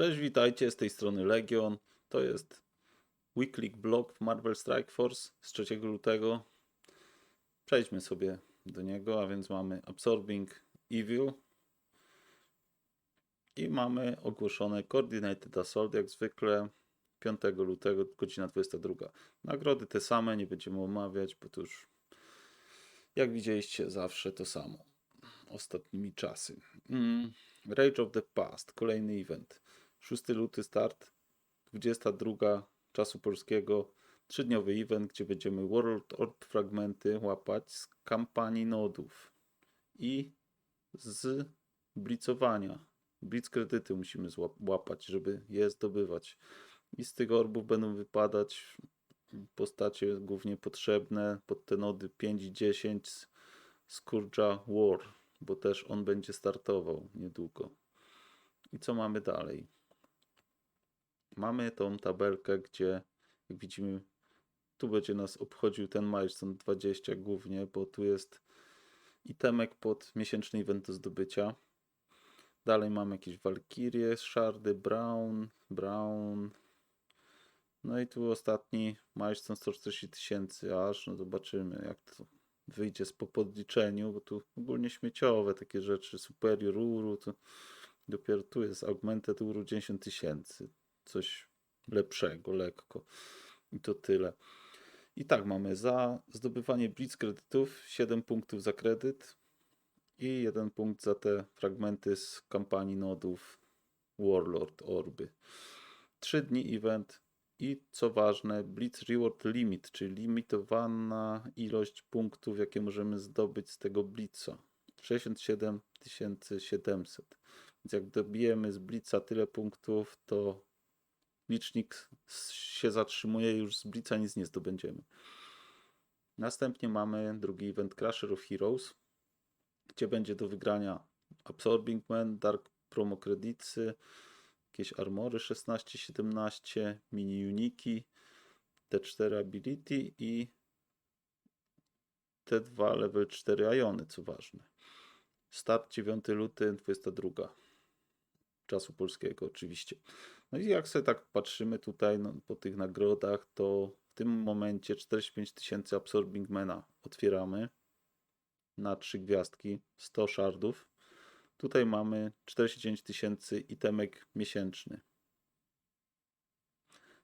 Cześć, witajcie, z tej strony Legion. To jest weekly blog w Marvel Strike Force z 3 lutego. Przejdźmy sobie do niego, a więc mamy Absorbing Evil i mamy ogłoszone Coordinated Assault, jak zwykle 5 lutego, godzina 22. Nagrody te same, nie będziemy omawiać, bo to już jak widzieliście zawsze to samo ostatnimi czasy. Mm, Rage of the Past, kolejny event. 6 luty start, 22 czasu polskiego, trzydniowy event, gdzie będziemy World Orb fragmenty łapać z kampanii nodów i z blicowania. Blitz kredyty musimy łapać, żeby je zdobywać. I z tych orbów będą wypadać postacie głównie potrzebne pod te nody 5 i 10 z Scourge'a War, bo też on będzie startował niedługo. I co mamy dalej? Mamy tą tabelkę, gdzie jak widzimy, tu będzie nas obchodził ten milestone 20 głównie, bo tu jest itemek pod miesięczny event do zdobycia. Dalej mamy jakieś Valkyrie, Shardy, Brown, Brown. No i tu ostatni milestone 140 tysięcy aż, no zobaczymy jak to wyjdzie po podliczeniu, bo tu ogólnie śmieciowe takie rzeczy, Superior Uru, to dopiero tu jest Augmented Uru 10 tysięcy, coś lepszego, lekko i to tyle. I tak mamy za zdobywanie Blitz kredytów 7 punktów za kredyt i 1 punkt za te fragmenty z kampanii nodów Warlord Orby. 3 dni event i co ważne, Blitz Reward Limit, czyli limitowana ilość punktów, jakie możemy zdobyć z tego Blitza. 67 700. Więc jak dobijemy z Blitza tyle punktów, to licznik się zatrzymuje, już z Blitza nic nie zdobędziemy. Następnie mamy drugi event Crusher of Heroes, gdzie będzie do wygrania Absorbing Man, Dark Promo Creditsy, jakieś armory 16-17, mini uniki, T4 ability i T2 level 4 iony, co ważne. Start 9 luty, 22 czasu polskiego oczywiście. No i jak sobie tak patrzymy tutaj no, po tych nagrodach, to w tym momencie 45 tysięcy Absorbing Mana otwieramy na 3 gwiazdki, 100 shardów. Tutaj mamy 49 tysięcy itemek miesięczny.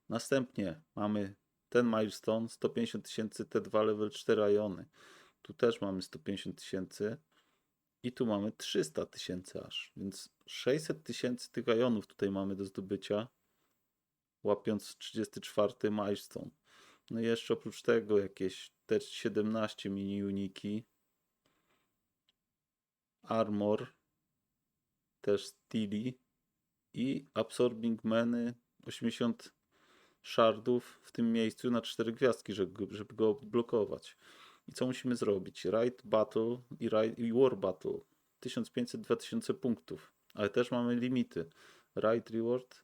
Następnie mamy ten milestone 150 tysięcy T2 level 4 iony. Tu też mamy 150 tysięcy i tu mamy 300 tysięcy aż, więc 600 tysięcy tych iονów tutaj mamy do zdobycia, łapiąc 34 milestone. No i jeszcze oprócz tego jakieś też 17 mini uniki, armor, też steely i absorbing many 80 shardów w tym miejscu na 4 gwiazdki, żeby, żeby go odblokować. I co musimy zrobić? Raid Battle i, raid, i War Battle. 1500-2000 punktów. Ale też mamy limity. Raid Reward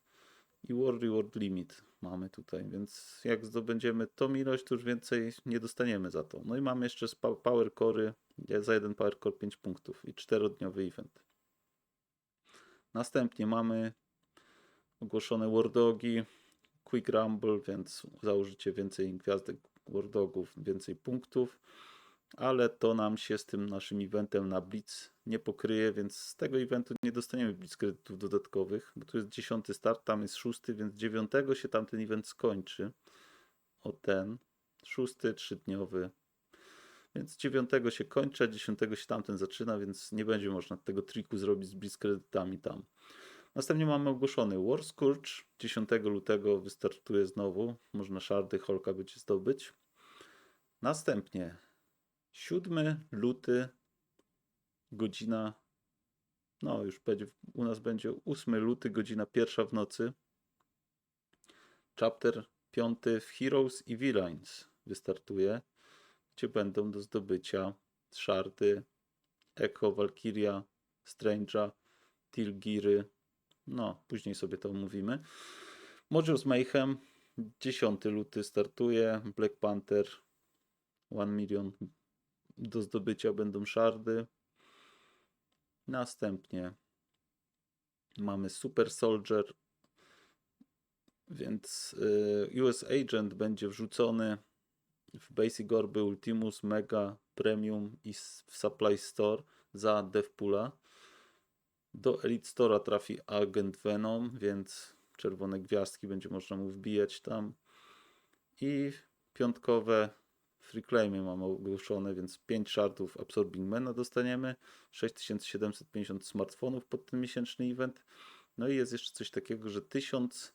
i War Reward Limit mamy tutaj, więc jak zdobędziemy tą ilość, to już więcej nie dostaniemy za to. No i mamy jeszcze Power Core, za jeden Power Core 5 punktów i 4-dniowy event. Następnie mamy ogłoszone Wardogi, Quick Rumble, więc założycie więcej gwiazdek Wardogów, więcej punktów, ale to nam się z tym naszym eventem na Blitz nie pokryje, więc z tego eventu nie dostaniemy Blitz kredytów dodatkowych, bo tu jest dziesiąty start, tam jest szósty, więc dziewiątego się tamten event skończy. O ten, szósty, trzydniowy. Więc dziewiątego się kończy, a dziesiątego się tamten zaczyna, więc nie będzie można tego triku zrobić z Blitz kredytami tam. Następnie mamy ogłoszony War Scourge. 10 lutego wystartuje znowu. Można szardy Holka będzie zdobyć. Następnie 7 luty, godzina. No, już będzie, u nas będzie 8 luty, godzina pierwsza w nocy. Chapter 5 w Heroes i Villains wystartuje, gdzie będą do zdobycia szardy Echo, Valkyria, Strange'a, Tilgiry, no, później sobie to omówimy. Modules Mayhem 10 luty startuje. Black Panther 1 milion do zdobycia będą szardy. Następnie mamy Super Soldier Więc y, US Agent będzie wrzucony w Basic Orby Ultimus, Mega, Premium i w Supply Store za DevPoola. Do Elite Store'a trafi Agent Venom, więc czerwone gwiazdki będzie można mu wbijać tam. I piątkowe free claimy mamy ogłoszone, więc 5 shardów Absorbing Mana dostaniemy, 6750 smartfonów pod ten miesięczny event. No i jest jeszcze coś takiego, że 1000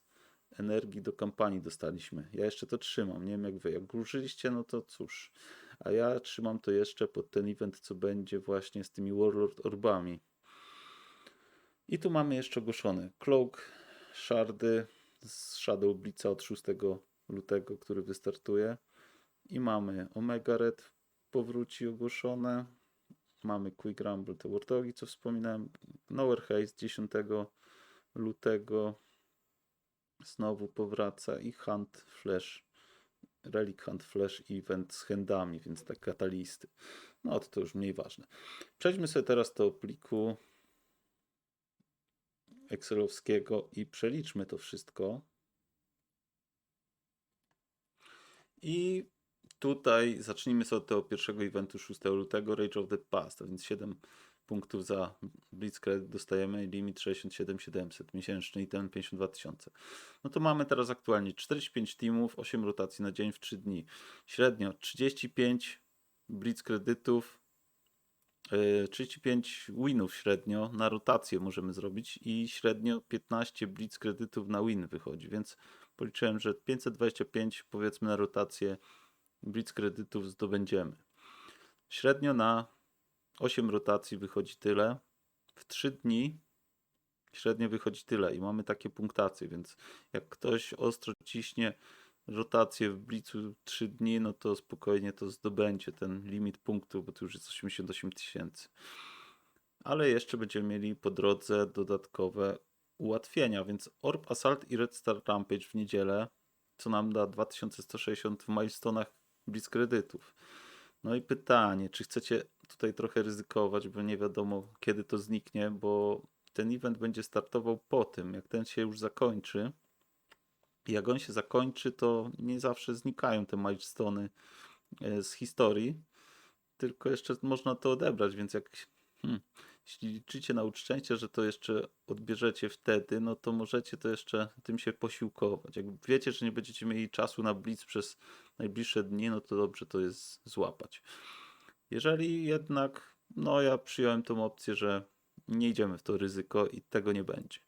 energii do kampanii dostaliśmy. Ja jeszcze to trzymam, nie wiem jak wy. Jak użyliście, no to cóż. A ja trzymam to jeszcze pod ten event, co będzie właśnie z tymi Warlord Orbami. I tu mamy jeszcze ogłoszone Cloak, Shardy z Shadow Blitza od 6 lutego, który wystartuje. I mamy Omega Red powróci ogłoszone. Mamy Quick Rumble, te Warthogi, co wspominałem. Nowhere Haze 10 lutego znowu powraca i Hunt Flash, Relic Hunt Flash event z handami, więc tak katalisty. No to, to już mniej ważne. Przejdźmy sobie teraz do pliku Excelowskiego i przeliczmy to wszystko. I tutaj zacznijmy sobie od tego pierwszego eventu 6 lutego, Rage of the Past, a więc 7 punktów za Blitzcrank dostajemy i limit 67700 miesięczny i ten 52 tysiące. No to mamy teraz aktualnie 45 teamów, 8 rotacji na dzień w 3 dni. Średnio 35 blitz kredytów, 35 winów średnio na rotację możemy zrobić i średnio 15 blitz kredytów na win wychodzi, więc policzyłem, że 525 powiedzmy na rotację blitz kredytów zdobędziemy. Średnio na 8 rotacji wychodzi tyle. W 3 dni średnio wychodzi tyle i mamy takie punktacje, więc jak ktoś ostro ciśnie rotację w blicu 3 dni, no to spokojnie to zdobędzie ten limit punktów, bo to już jest 88 tysięcy. Ale jeszcze będziemy mieli po drodze dodatkowe ułatwienia, więc Orb Assault i Red Star Rampage w niedzielę, co nam da 2160 w milestonach blitz kredytów. No i pytanie, czy chcecie tutaj trochę ryzykować, bo nie wiadomo kiedy to zniknie, bo ten event będzie startował po tym, jak ten się już zakończy. Jak on się zakończy, to nie zawsze znikają te milestony e, z historii, tylko jeszcze można to odebrać, więc jak hmm, jeśli liczycie na uczczęście, że to jeszcze odbierzecie wtedy, no to możecie to jeszcze tym się posiłkować. Jak wiecie, że nie będziecie mieli czasu na blitz przez najbliższe dni, no to dobrze to jest złapać. Jeżeli jednak, no ja przyjąłem tą opcję, że nie idziemy w to ryzyko i tego nie będzie.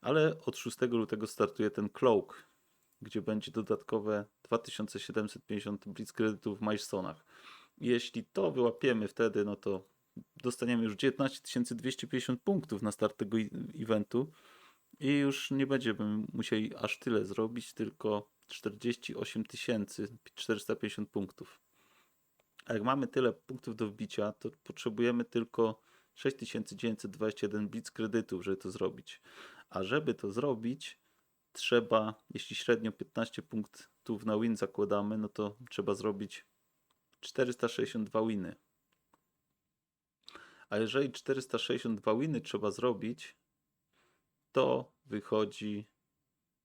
Ale od 6 lutego startuje ten Cloak, gdzie będzie dodatkowe 2750 blitz kredytów w milestonach. Jeśli to wyłapiemy wtedy, no to dostaniemy już 19 250 punktów na start tego eventu i już nie będziemy musieli aż tyle zrobić, tylko 48 450 punktów. A jak mamy tyle punktów do wbicia, to potrzebujemy tylko 6921 blitz kredytów, żeby to zrobić. A żeby to zrobić, trzeba, jeśli średnio 15 punktów na win zakładamy, no to trzeba zrobić 462 winy. A jeżeli 462 winy trzeba zrobić, to wychodzi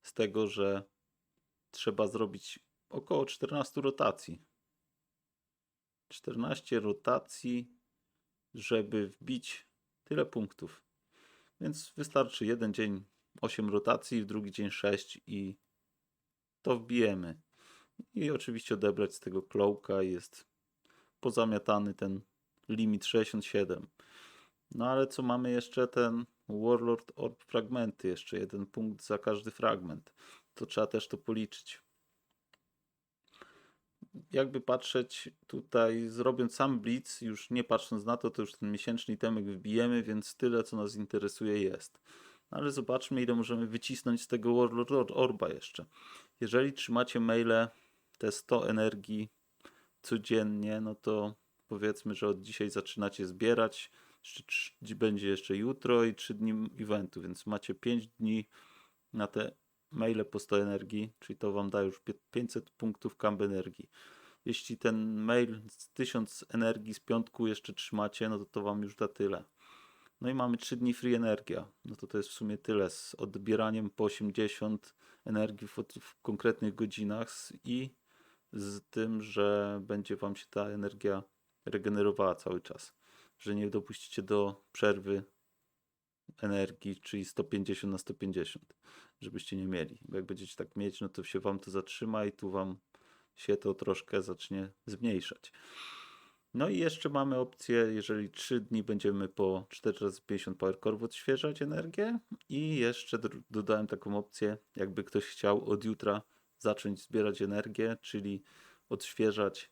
z tego, że trzeba zrobić około 14 rotacji. 14 rotacji, żeby wbić tyle punktów. Więc wystarczy jeden dzień 8 rotacji, w drugi dzień 6 i to wbijemy. I oczywiście odebrać z tego klołka jest pozamiatany ten limit 67. No ale co mamy jeszcze ten Warlord Orb fragmenty, jeszcze jeden punkt za każdy fragment. To trzeba też to policzyć. Jakby patrzeć tutaj, zrobiąc sam blitz, już nie patrząc na to, to już ten miesięczny temek wbijemy, więc tyle co nas interesuje jest. No ale zobaczmy ile możemy wycisnąć z tego Warlord Orba jeszcze. Jeżeli trzymacie maile te 100 energii codziennie, no to powiedzmy, że od dzisiaj zaczynacie zbierać. Będzie jeszcze jutro i 3 dni eventu, więc macie 5 dni na te maile po 100 energii, czyli to wam da już pie- 500 punktów kamp energii. Jeśli ten mail z 1000 energii z piątku jeszcze trzymacie, no to to wam już da tyle. No i mamy 3 dni free energia. No to to jest w sumie tyle z odbieraniem po 80 energii w, w konkretnych godzinach i z tym, że będzie wam się ta energia regenerowała cały czas. Że nie dopuścicie do przerwy energii, czyli 150 na 150, żebyście nie mieli. Bo jak będziecie tak mieć, no to się wam to zatrzyma i tu wam się to troszkę zacznie zmniejszać. No i jeszcze mamy opcję, jeżeli 3 dni będziemy po 4 razy 50 power core odświeżać energię i jeszcze dodałem taką opcję, jakby ktoś chciał od jutra zacząć zbierać energię, czyli odświeżać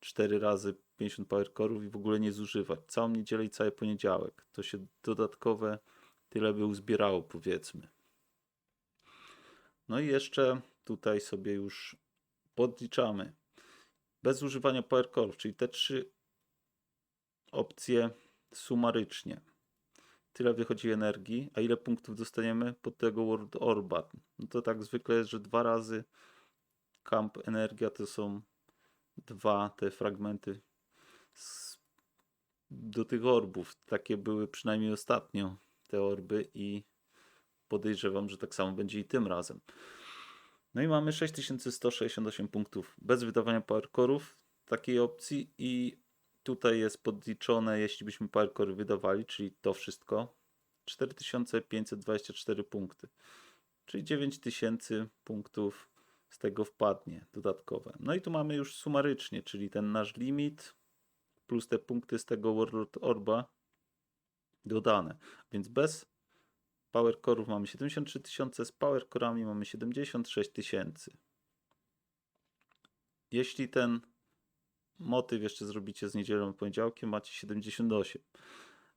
4 razy 50 power core'ów i w ogóle nie zużywać. Całą niedzielę i cały poniedziałek. To się dodatkowe tyle by uzbierało powiedzmy. No i jeszcze tutaj sobie już podliczamy. Bez używania power core'ów, czyli te trzy opcje sumarycznie. Tyle wychodzi energii, a ile punktów dostaniemy pod tego World Orba? No to tak zwykle jest, że dwa razy camp energia to są dwa te fragmenty z, do tych orbów. Takie były przynajmniej ostatnio te orby i podejrzewam, że tak samo będzie i tym razem. No i mamy 6168 punktów bez wydawania power core'ów takiej opcji i tutaj jest podliczone, jeśli byśmy core wydawali, czyli to wszystko, 4524 punkty. Czyli 9000 punktów z tego wpadnie dodatkowe. No i tu mamy już sumarycznie, czyli ten nasz limit plus te punkty z tego World Orba dodane. Więc bez Power Core'ów mamy 73 tysiące, z Power Core'ami mamy 76 tysięcy. Jeśli ten motyw jeszcze zrobicie z niedzielą i poniedziałkiem, macie 78.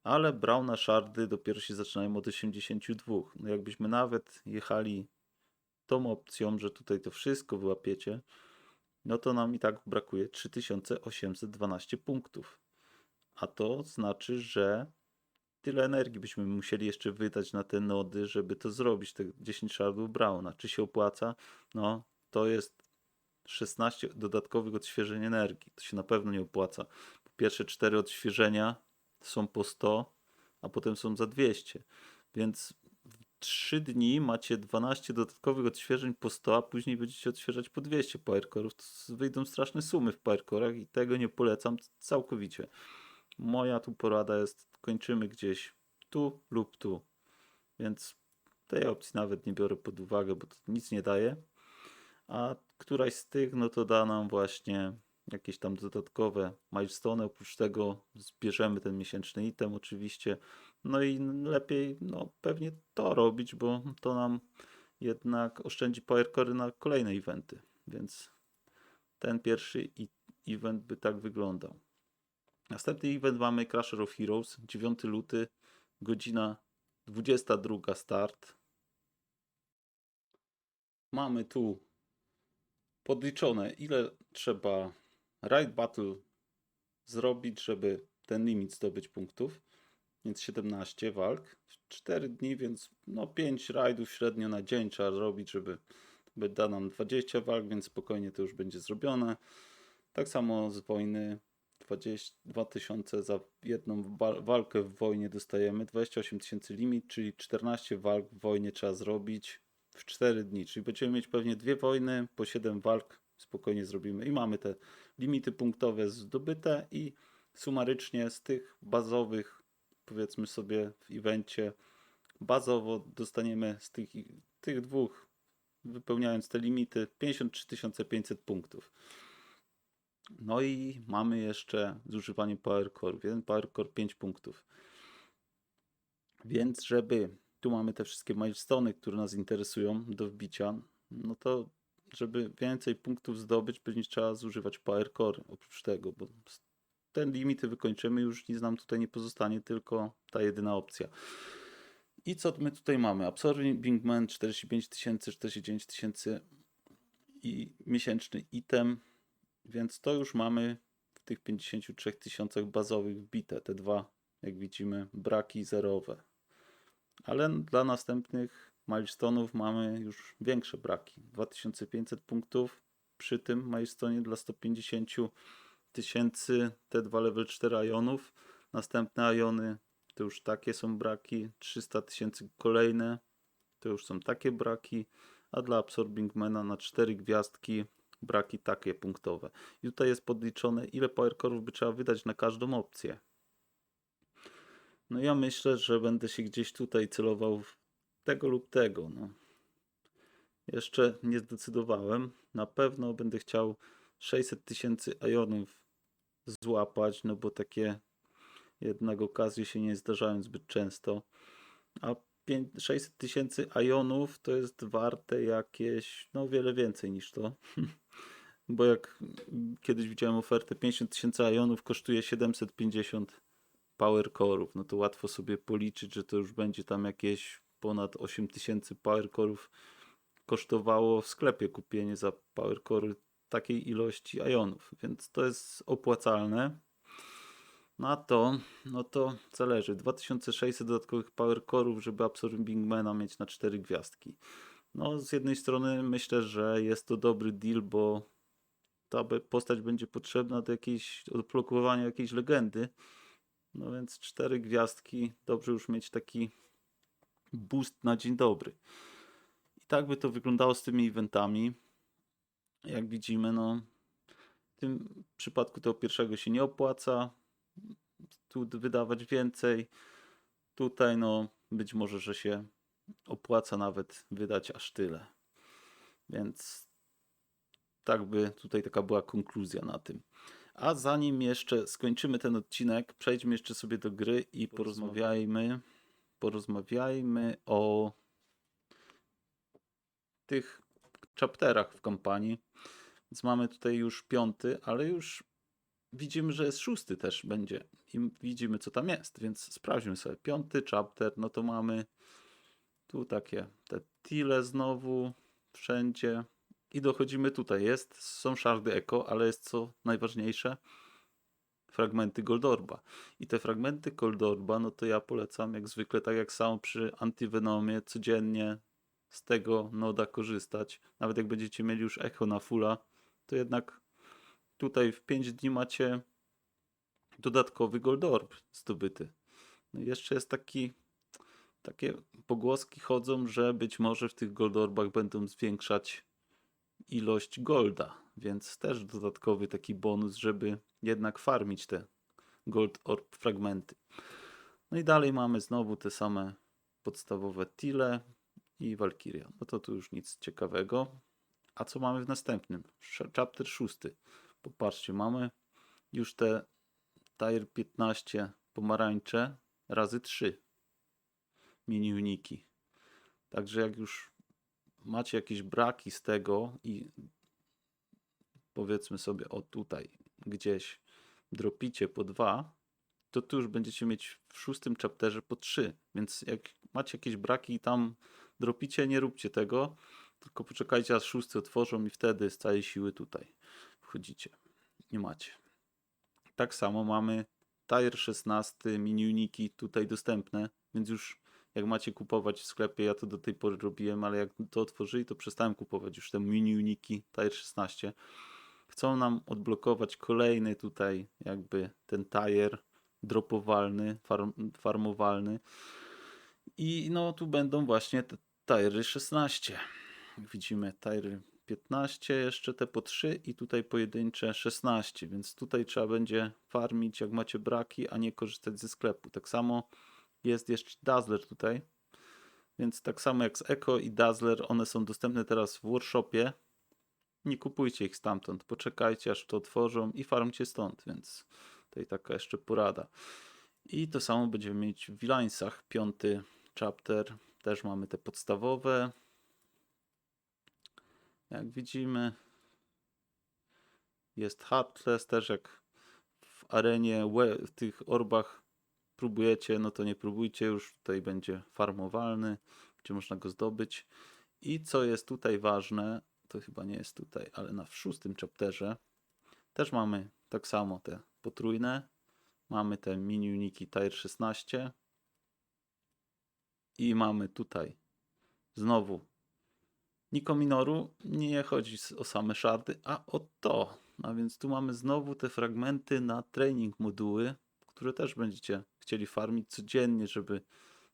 Ale Brauna Shardy dopiero się zaczynają od 82. No jakbyśmy nawet jechali tą opcją, że tutaj to wszystko wyłapiecie, no to nam i tak brakuje 3812 punktów. A to znaczy, że tyle energii byśmy musieli jeszcze wydać na te nody, żeby to zrobić, te 10 shardów Brauna. Czy się opłaca? No, to jest 16 dodatkowych odświeżeń energii. To się na pewno nie opłaca. Pierwsze 4 odświeżenia są po 100, a potem są za 200. Więc w 3 dni macie 12 dodatkowych odświeżeń po 100, a później będziecie odświeżać po 200 powercore'ów. Wyjdą straszne sumy w powercore'ach i tego nie polecam całkowicie. Moja tu porada jest, kończymy gdzieś tu lub tu. Więc tej opcji nawet nie biorę pod uwagę, bo to nic nie daje. A któraś z tych, no to da nam właśnie jakieś tam dodatkowe milestone. Oprócz tego zbierzemy ten miesięczny item oczywiście. No i lepiej no pewnie to robić, bo to nam jednak oszczędzi powercory na kolejne eventy. Więc ten pierwszy event by tak wyglądał. Następny event mamy Crusher of Heroes, 9 luty, godzina 22 start. Mamy tu podliczone, ile trzeba Raid Battle zrobić, żeby ten limit zdobyć punktów. Więc 17 walk, 4 dni, więc no 5 rajdów średnio na dzień trzeba zrobić, żeby by da nam 20 walk, więc spokojnie to już będzie zrobione. Tak samo z wojny 20, 2000 za jedną wa- walkę w wojnie dostajemy, 28 tysięcy limit, czyli 14 walk w wojnie trzeba zrobić w 4 dni, czyli będziemy mieć pewnie dwie wojny, po 7 walk spokojnie zrobimy i mamy te limity punktowe zdobyte i sumarycznie z tych bazowych, powiedzmy sobie w evencie, bazowo dostaniemy z tych, tych dwóch, wypełniając te limity, 53 500 punktów. No i mamy jeszcze zużywanie Power Core. Jeden Power Core 5 punktów. Więc żeby tu mamy te wszystkie milestone, które nas interesują do wbicia, no to żeby więcej punktów zdobyć, będzie trzeba zużywać Power Core oprócz tego, bo ten limity wykończymy, już nic nam tutaj nie pozostanie, tylko ta jedyna opcja. I co my tutaj mamy? Absorbing Man 45 tysięcy, 49 tysięcy i miesięczny item, więc to już mamy w tych 53 tysiącach bazowych wbite. Te dwa, jak widzimy, braki zerowe. Ale dla następnych milestone'ów mamy już większe braki. 2500 punktów przy tym milestone'ie dla 150 tysięcy te dwa level 4 ajonów. Następne ajony to już takie są braki, 300 tysięcy kolejne, to już są takie braki, a dla Absorbing Mana na 4 gwiazdki braki takie punktowe. I tutaj jest podliczone, ile powercore'ów by trzeba wydać na każdą opcję. No ja myślę, że będę się gdzieś tutaj celował w tego lub tego. No. Jeszcze nie zdecydowałem. Na pewno będę chciał 600 tysięcy ajonów złapać, no bo takie jednak okazje się nie zdarzają zbyt często. A pię- 600 tysięcy ajonów to jest warte jakieś, no wiele więcej niż to. Bo jak kiedyś widziałem ofertę 50 tysięcy ajonów kosztuje 750 power core'ów, no to łatwo sobie policzyć, że to już będzie tam jakieś ponad 8 tysięcy power core'ów kosztowało w sklepie kupienie za power core takiej ilości ajonów, więc to jest opłacalne. Na to, no to zależy. 2600 dodatkowych power core'ów, żeby Absorbing Mana mieć na 4 gwiazdki. No, z jednej strony myślę, że jest to dobry deal, bo ta postać będzie potrzebna do jakiejś odblokowania jakiejś legendy. No więc 4 gwiazdki, dobrze już mieć taki boost na dzień dobry. I tak by to wyglądało z tymi eventami. Jak widzimy, no w tym przypadku tego pierwszego się nie opłaca tu wydawać więcej. Tutaj no być może, że się opłaca nawet wydać aż tyle. Więc tak by tutaj taka była konkluzja na tym. A zanim jeszcze skończymy ten odcinek, przejdźmy jeszcze sobie do gry i porozmawiajmy. Porozmawiajmy o tych chapterach w kampanii. Więc mamy tutaj już piąty, ale już widzimy, że jest szósty też będzie. I widzimy, co tam jest, więc sprawdźmy sobie. Piąty chapter, no to mamy tu takie te tile znowu wszędzie i dochodzimy tutaj. Jest, są szardy eko, ale jest co najważniejsze, fragmenty Goldorba. I te fragmenty Goldorba, no to ja polecam jak zwykle, tak jak samo przy Antivenomie, codziennie z tego noda korzystać. Nawet jak będziecie mieli już echo na fulla, to jednak tutaj w 5 dni macie dodatkowy Goldorb zdobyty. No jeszcze jest taki, takie pogłoski chodzą, że być może w tych Goldorbach będą zwiększać ilość golda, więc też dodatkowy taki bonus, żeby jednak farmić te Gold Orb fragmenty. No i dalej mamy znowu te same podstawowe Tile i Valkyria. No to tu już nic ciekawego. A co mamy w następnym? Chapter 6. Popatrzcie, mamy już te Tire 15 pomarańcze razy 3 mini uniki. Także jak już macie jakieś braki z tego i powiedzmy sobie o tutaj gdzieś dropicie po dwa, to tu już będziecie mieć w szóstym chapterze po trzy. Więc jak macie jakieś braki i tam dropicie, nie róbcie tego, tylko poczekajcie aż szósty otworzą i wtedy z całej siły tutaj wchodzicie. Nie macie. Tak samo mamy Tire 16 mini uniki tutaj dostępne, więc już jak macie kupować w sklepie, ja to do tej pory robiłem, ale jak to otworzyli, to przestałem kupować już te mini uniki Tire 16. Chcą nam odblokować kolejny tutaj jakby ten tire dropowalny, farm, farmowalny. I no tu będą właśnie te tiry 16. Jak widzimy tiry 15, jeszcze te po 3 i tutaj pojedyncze 16, więc tutaj trzeba będzie farmić jak macie braki, a nie korzystać ze sklepu. Tak samo jest jeszcze Dazzler tutaj, więc tak samo jak z Echo i Dazzler, one są dostępne teraz w workshopie. Nie kupujcie ich stamtąd, poczekajcie aż to otworzą i farmcie stąd, więc tutaj taka jeszcze porada. I to samo będziemy mieć w Villainsach, piąty chapter, też mamy te podstawowe. Jak widzimy, jest Heartless, też jak w arenie, w tych orbach próbujecie, no to nie próbujcie już, tutaj będzie farmowalny, gdzie można go zdobyć. I co jest tutaj ważne, to chyba nie jest tutaj, ale na szóstym chapterze też mamy tak samo te potrójne. Mamy te mini uniki Tire 16 i mamy tutaj znowu Nikominoru. Nie chodzi o same szardy, a o to. A więc tu mamy znowu te fragmenty na training moduły, które też będziecie chcieli farmić codziennie, żeby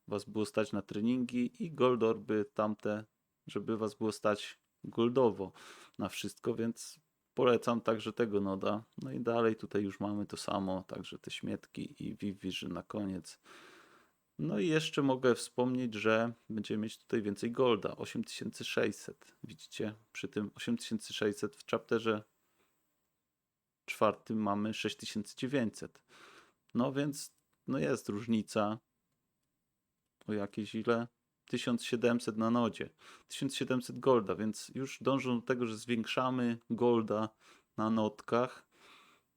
was było stać na treningi i gold orby tamte, żeby was było stać goldowo na wszystko, więc polecam także tego noda. No i dalej tutaj już mamy to samo, także te śmietki i Vivision na koniec. No i jeszcze mogę wspomnieć, że będziemy mieć tutaj więcej golda, 8600. Widzicie, przy tym 8600 w chapterze czwartym mamy 6900. No więc no jest różnica o jakieś ile? 1700 na nodzie, 1700 golda, więc już dążą do tego, że zwiększamy golda na notkach,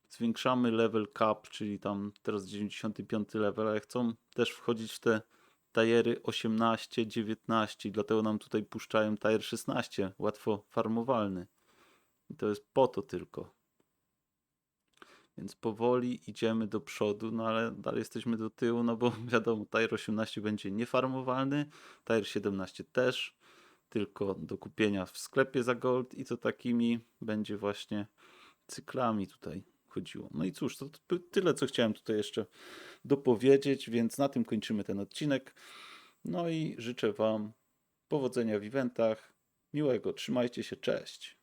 zwiększamy level cap, czyli tam teraz 95 level, ale chcą też wchodzić w te tajery 18, 19, dlatego nam tutaj puszczają tajer 16, łatwo farmowalny. I to jest po to tylko. Więc powoli idziemy do przodu, no ale dalej jesteśmy do tyłu, no bo wiadomo, Tire 18 będzie niefarmowalny, Tire 17 też, tylko do kupienia w sklepie za gold i to takimi będzie właśnie cyklami tutaj chodziło. No i cóż, to tyle, co chciałem tutaj jeszcze dopowiedzieć, więc na tym kończymy ten odcinek. No i życzę Wam powodzenia w eventach, miłego, trzymajcie się, cześć!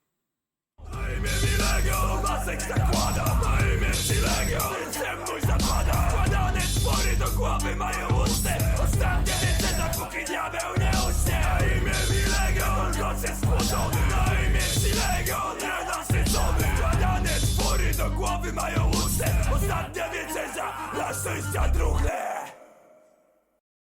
Milego Masek zakłada Na imię Milego Jestem mój zapada Kładane czwory do głowy mają ustę Ostatnia wieczerza póki diabeł nie uśnie Na imię Milego Golgotz jest spłodzony Na imię Milego Nienasycony Kładane czwory do głowy mają ustę Ostatnia wieczerza Dla szczęścia druchle